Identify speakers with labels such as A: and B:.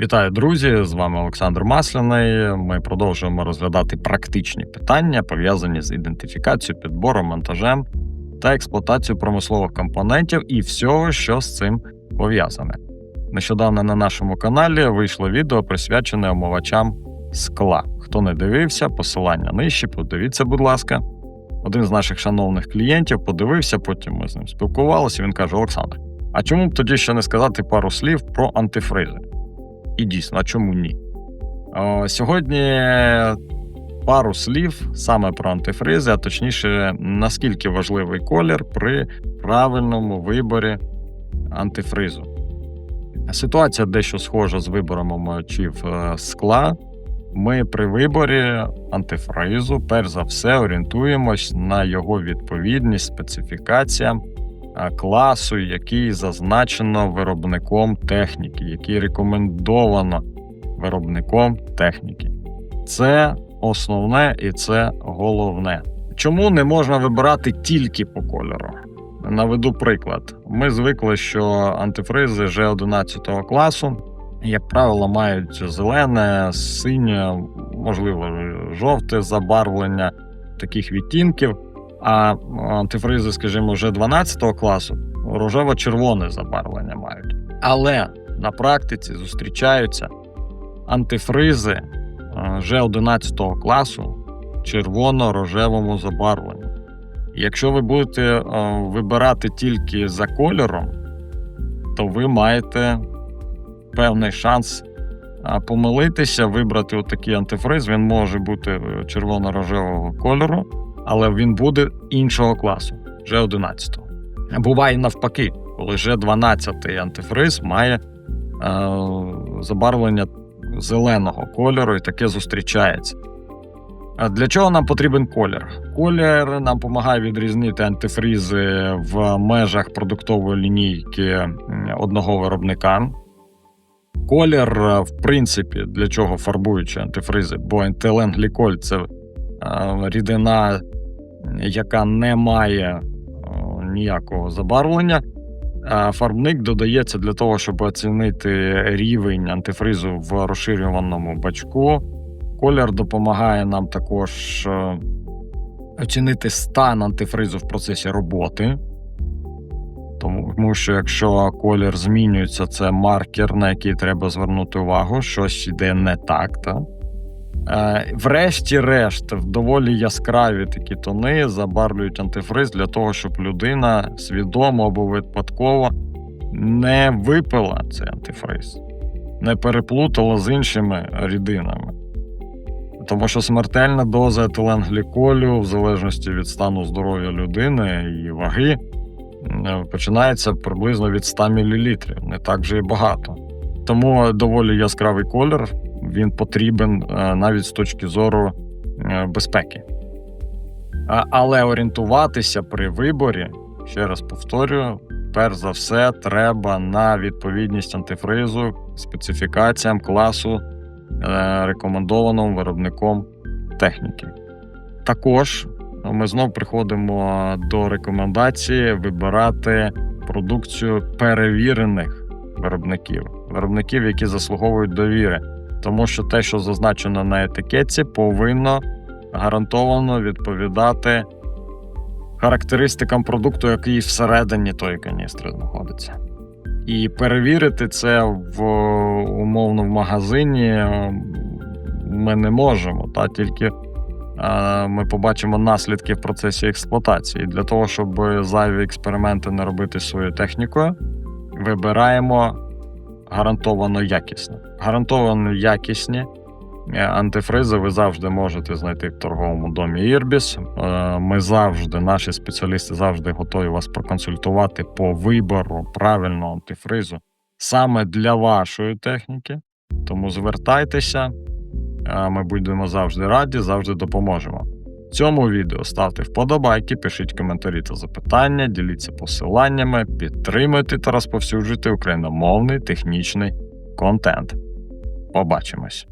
A: Вітаю, друзі! З вами Олександр Масляний. Ми продовжуємо розглядати практичні питання, пов'язані з ідентифікацією, підбором, монтажем та експлуатацією промислових компонентів і всього, що з цим пов'язане. Нещодавно на нашому каналі вийшло відео присвячене омивачам скла. Хто не дивився, посилання нижче, подивіться, будь ласка. Один з наших шановних клієнтів подивився, потім ми з ним спілкувалися. Він каже: Олександр, а чому б тоді ще не сказати пару слів про антифризи? І дійсно, а чому ні? О, сьогодні пару слів саме про антифризи, а точніше, наскільки важливий колір при правильному виборі антифризу. Ситуація дещо схожа з вибором омивачів е, скла. Ми при виборі антифризу, перш за все, орієнтуємось на його відповідність специфікаціям класу, який зазначено виробником техніки, який рекомендовано виробником техніки. Це основне і це головне. Чому не можна вибирати тільки по кольору? Наведу приклад. Ми звикли, що антифризи G11 класу, як правило, мають зелене, синє, можливо, жовте забарвлення таких відтінків. А антифризи, скажімо, вже 12 класу рожево-червоне забарвлення мають. Але на практиці зустрічаються антифризи е, вже 11 класу червоно-рожевому забарвленню. Якщо ви будете е, вибирати тільки за кольором, то ви маєте певний шанс е, помилитися, вибрати отакий антифриз. Він може бути червоно-рожевого кольору, але він буде іншого класу, вже 11. Буває навпаки, коли вже 12 антифриз має е, забарвлення зеленого кольору, і таке зустрічається. Для чого нам потрібен колір? Колір нам допомагає відрізнити антифризи в межах продуктової лінійки одного виробника. Колір, е, в принципі, для чого фарбуючи антифризи, бо етиленгліколь – це е, рідина, яка не має е, ніякого забарвлення. Фарбник додається для того, щоб оцінити рівень антифризу в розширюваному бачку. Колір допомагає нам також е, оцінити стан антифризу в процесі роботи. Тому що якщо колір змінюється, це маркер, на який треба звернути увагу, щось йде не так. Та? Е, Врешті-решт, доволі яскраві такі тони забарвлюють антифриз для того, щоб людина свідомо або випадково не випила цей антифриз, не переплутала з іншими рідинами. Тому що смертельна доза етиленгліколю, в залежності від стану здоров'я людини і ваги, е, починається приблизно від 100 мл, не так вже і багато. Тому доволі яскравий колір він потрібен е, навіть з точки зору е, безпеки. Але орієнтуватися при виборі, ще раз повторюю, перш за все, треба на відповідність антифризу, специфікаціям класу, е, рекомендованим виробником техніки. Також ми знов приходимо до рекомендації вибирати продукцію перевірених виробників, виробників, які заслуговують довіри. Тому що те, що зазначено на етикетці, повинно гарантовано відповідати характеристикам продукту, який всередині тої каністри знаходиться. І перевірити це в умовно в магазині ми не можемо, та тільки ми побачимо наслідки в процесі експлуатації. Для того, щоб зайві експерименти не робити своєю технікою, вибираємо гарантовано якісне. Гарантовано якісні е, антифризи ви завжди можете знайти в торговому домі Ірбіс. Е, Ми завжди, наші спеціалісти завжди готові вас проконсультувати по вибору правильного антифризу саме для вашої техніки. Тому звертайтеся, е, ми будемо завжди раді, завжди допоможемо. Цьому відео ставте вподобайки, пишіть коментарі та запитання, діліться посиланнями, підтримуйте та розповсюджуйте україномовний технічний контент. Побачимось!